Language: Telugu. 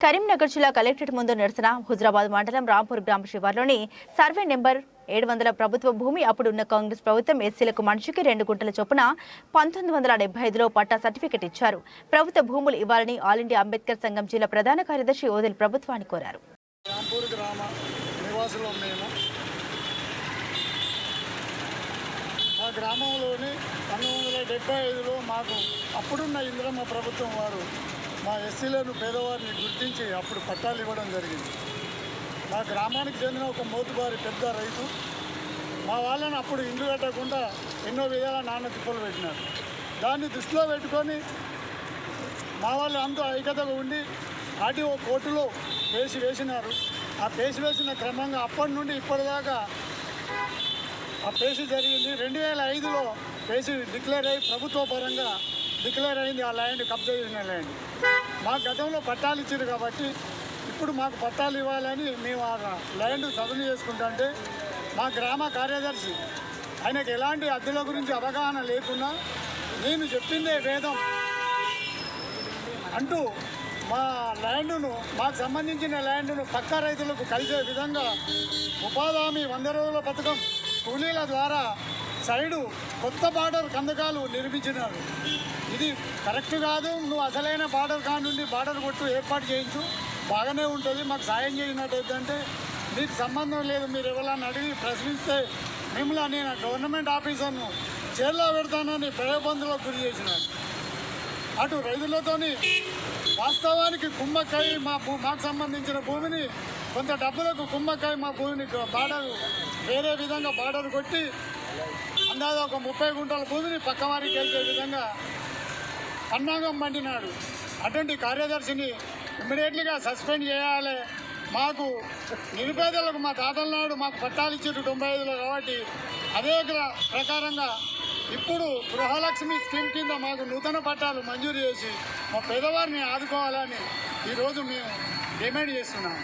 కరీంనగర్ జిల్లా కలెక్టరేట్ ముందు నిరసన హుజరాబాద్ మండలం రాంపూర్ గ్రామ శివార్లోని సర్వే నెంబర్ ఏడు వందల ప్రభుత్వ భూమి అప్పుడున్న కాంగ్రెస్ ప్రభుత్వం ఎస్సీలకు మనిషికి రెండు గుంటల చొప్పున పంతొమ్మిది వందల డెబ్బై ఐదులో పట్టా సర్టిఫికెట్ ఇచ్చారు. ప్రభుత్వ భూములు ఇవ్వాలని ఆల్ ఇండియా అంబేద్కర్ సంఘం జిల్లా ప్రధాన కార్యదర్శి ఓదిల్ ప్రభుత్వాన్ని కోరారు. మా గ్రామంలోని పంతొమ్మిది వందల డెబ్బై ఐదులో మాకు అప్పుడున్న ఇంద్రమ్మ ప్రభుత్వం వారు మా ఎస్సీలను పేదవారిని గుర్తించి అప్పుడు పట్టాలు ఇవ్వడం జరిగింది. మా గ్రామానికి చెందిన ఒక మోతుబారి పెద్ద రైతు మా వాళ్ళని అప్పుడు ఇండ్లు కట్టకుండా ఎన్నో విధాల నాన్న తిప్పలు పెట్టినారు దాన్ని దృష్టిలో పెట్టుకొని మా వాళ్ళు అంతా ఐక్యతగా ఉండి ఆర్టీఓ కోర్టులో పేసి వేసినారు. ఆ పేసి వేసిన క్రమంగా అప్పటి నుండి ఇప్పటిదాకా ఆ పేసి జరిగింది. రెండు వేల ఐదులో పేసి డిక్లేర్ అయ్యి ప్రభుత్వ పరంగా డిక్లేర్ అయింది ఆ ల్యాండ్ కబ్జా చేసిన ల్యాండ్. మా గతంలో పట్టాలు ఇచ్చారు కాబట్టి ఇప్పుడు మాకు పట్టాలు ఇవ్వాలని మేము ఆ ల్యాండ్ సదును చేసుకుంటుంటే మా గ్రామ కార్యదర్శి ఆయనకు ఎలాంటి అద్దెల గురించి అవగాహన లేకున్నా నేను చెప్పిందే వేదం అంటూ మా ల్యాండ్ను మాకు సంబంధించిన ల్యాండ్ను పక్క రైతులకు కలిసే విధంగా ఉపాధి హామీ వంద రోజుల పథకం కూలీల ద్వారా సైడు కొత్త బార్డర్ కందకాలు నిర్మించినారు. ఇది కరెక్ట్ కాదు. నువ్వు అసలైన బార్డర్ కానుండి బార్డర్ కొట్టు ఏర్పాటు చేయించు. బాగానే ఉంటుంది. మాకు సాయం చేసినట్టు అంటే మీకు సంబంధం లేదు. మీరు ఎవరన్నా అడిగి ప్రశ్నిస్తే మిమ్మల్ని నేను గవర్నమెంట్ ఆఫీసర్ను జైల్లో పెడతానని ప్రయోబంధులకు గురి చేసినారు అటు రైతులతోని వాస్తవానికి కుమ్మక్కాయ మా భూ మాకు సంబంధించిన భూమిని కొంత డబ్బులకు కుమ్మక్కాయ మా భూమిని బార్డర్ వేరే విధంగా బార్డర్ కొట్టి అందాజ ఒక ముప్పై గుంటల భూమిని పక్కవారికి వెళ్తే విధంగా పన్నాగం పండినాడు అటువంటి కార్యదర్శిని ఇమ్మీడియట్లీగా సస్పెండ్ చేయాలి. మాకు నిరుపేదలకు మా తాతల నాడు మాకు పట్టాలు ఇచ్చారు తొంభై ఐదులో కాబట్టి అదే ప్రకారంగా ఇప్పుడు గృహలక్ష్మి స్కీమ్ కింద మాకు నూతన పట్టాలు మంజూరు చేసి మా పేదవారిని ఆదుకోవాలని ఈరోజు మేము డిమాండ్ చేస్తున్నాము.